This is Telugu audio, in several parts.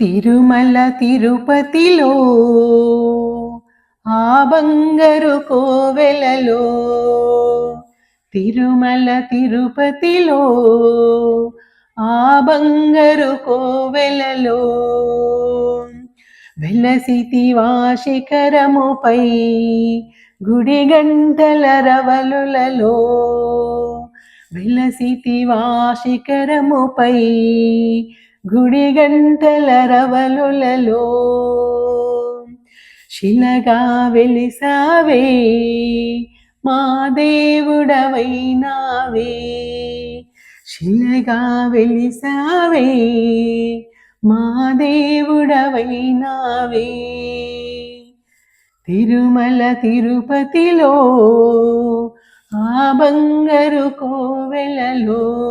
తిరుమల తిరుపతిలో ఆ బంగారు కోవెలలో. తిరుమల తిరుపతిలో ఆ బంగారు కోవెలలో. వెలసితి వాశిఖరముపై గుడి గంటల రవలులలో. వెలసితి వాశిఖరముపై గుడి గంటల రవలులలో శిలగా వెలిసావే మా దేవుడవైనావే. శిలగా వెలిసావే మా దేవుడవైనావే. తిరుమల తిరుపతిలో ఆ బంగారు కోవెలలో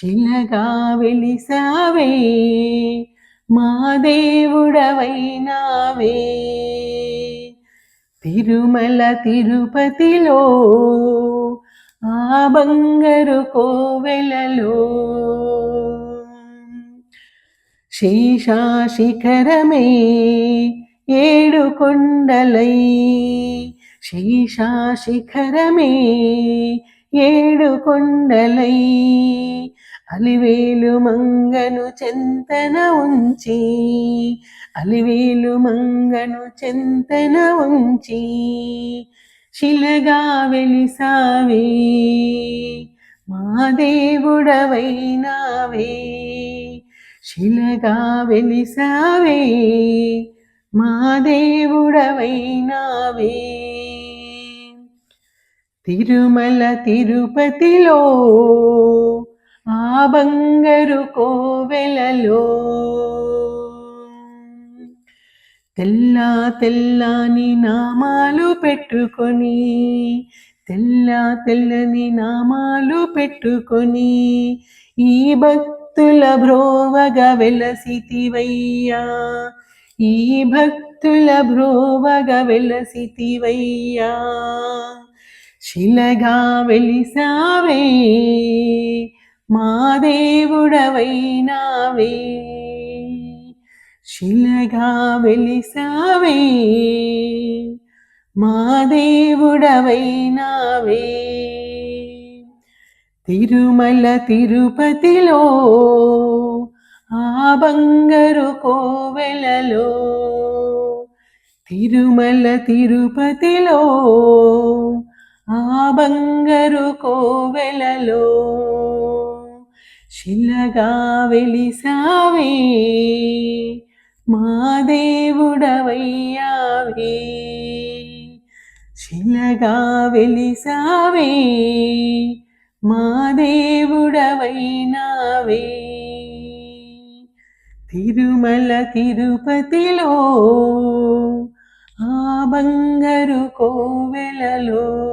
శిలగా వెలిసావే మా దేవుడవైనావే. తిరుమల తిరుపతిలో ఆ బంగారు కోవెలలో. శేషాశిఖరమే ఏడు కొండలై శేషాశిఖరమే ఏడు కొండలై అలివేలు మంగను చెంతన ఉంచి అలివేలు మంగను చెంతన ఉంచి శిలగా వెలిసావే మా దేవుడవైనావే శిలగా వెలిసావే మా దేవుడవైనావే. తిరుమల తిరుపతిలో ఆ బంగారు కోవెలలో. తెల్ల తెల్లని నామాలు పెట్టుకొని తెల్ల తెల్లని నామాలు పెట్టుకొని ఈ భక్తుల భ్రోవగ వెలసితివయ్యా. ఈ భక్తుల భ్రోవగ వెలసితివయ్యా. శిలగా వెలిసావే మా దేవుడవైనావే. శిలగా వెలిసావే మా దేవుడవైనావే. తిరుమల తిరుపతిలో ఆ బంగారు కోవెలలో తిరుమల తిరుపతిలో ఆ బంగరు కోవెలలో శిలగా వెలిసావే మా దేవుడవయ్యావే. శిలగా వెలిసావే మా దేవుడవైనావే. తిరుమల తిరుపతిలో ఆ బంగరు కోవెలలో